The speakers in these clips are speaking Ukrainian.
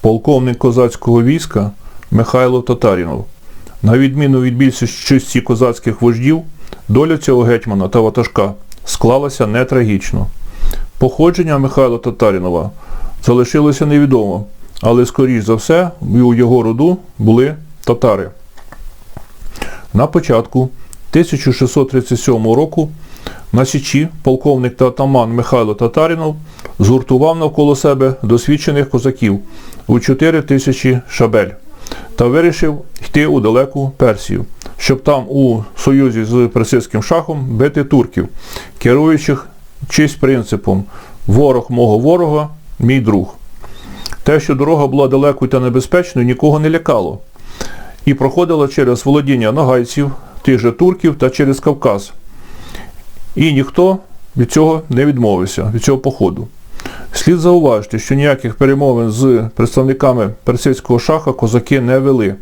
полковник козацького війська Михайло Татарінов. На відміну від більшості козацьких вождів, доля цього гетьмана та ватажка склалася не трагічно. Походження Михайла Татарінова залишилося невідомо, але скоріш за все у його роду були татари. На початку 1637 року на Січі полковник та атаман Михайло Татарінов згуртував навколо себе досвідчених козаків у 4 тисячі шабель та вирішив йти у далеку Персію, щоб там у союзі з персидським шахом бити турків, керуючих чись принципом ворог мого ворога, мій друг. Те, що дорога була далекою та небезпечною, нікого не лякало і проходила через володіння нагайців, тих же турків та через Кавказ. І ніхто від цього не відмовився, від цього походу. Слід зауважити, що ніяких перемовин з представниками персидського шаха козаки не вели.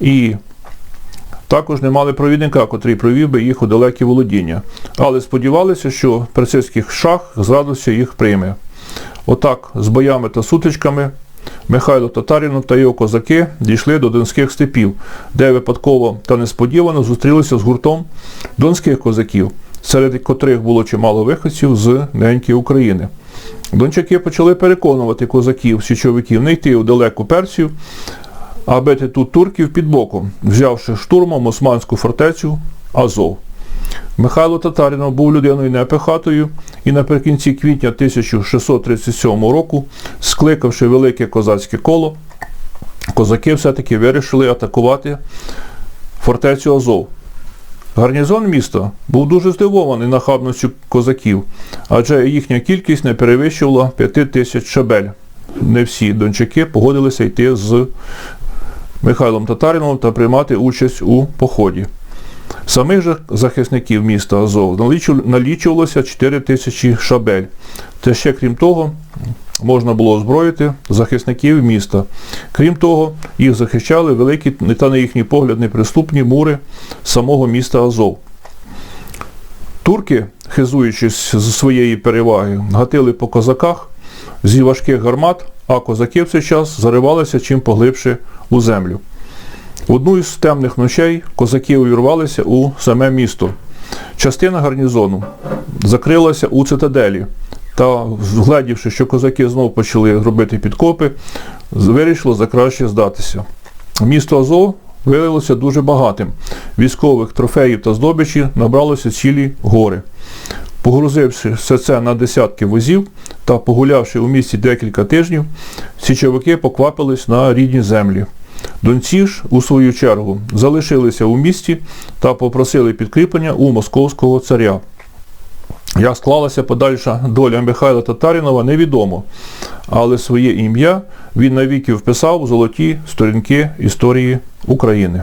І також не мали провідника, котрий провів би їх у далекі володіння. Але сподівалися, що персидський шах з їх прийме. Отак, з боями та сутичками, Михайло Татарінов та його козаки дійшли до донських степів, де випадково та несподівано зустрілися з гуртом донських козаків, серед котрих було чимало виходців з неньки України. Дончаки почали переконувати козаків, січовиків не йти у далеку Персію, а бити тут турків під боком, взявши штурмом османську фортецю Азов. Михайло Татарінов був людиною непихатою і наприкінці квітня 1637 року, скликавши велике козацьке коло, козаки все-таки вирішили атакувати фортецю Азов. Гарнізон міста був дуже здивований нахабністю козаків, адже їхня кількість не перевищувала 5 тисяч шабель. Не всі дончаки погодилися йти з Михайлом Татаріновим та приймати участь у поході. Самих же захисників міста Азов налічувалося 4 тисячі шабель. Та ще крім того, можна було озброїти захисників міста. Крім того, їх захищали великі та на їхній погляд неприступні мури самого міста Азов. Турки, хизуючись з своєї переваги, гатили по козаках зі важких гармат, а козаки в цей час заривалися чим поглибше у землю. Одну із темних ночей козаки увірвалися у саме місто. Частина гарнізону закрилася у цитаделі та, згледівши, що козаки знов почали робити підкопи, вирішили за краще здатися. Місто Азов виявилося дуже багатим. Військових трофеїв та здобичі набралося цілі гори. Погрузивши все це на десятки возів та погулявши у місті декілька тижнів, січовики поквапились на рідні землі. Донці ж, у свою чергу, залишилися у місті та попросили підкріплення у московського царя. Як склалася подальша доля Михайла Татарінова, невідомо, але своє ім'я він навіки вписав у золоті сторінки історії України.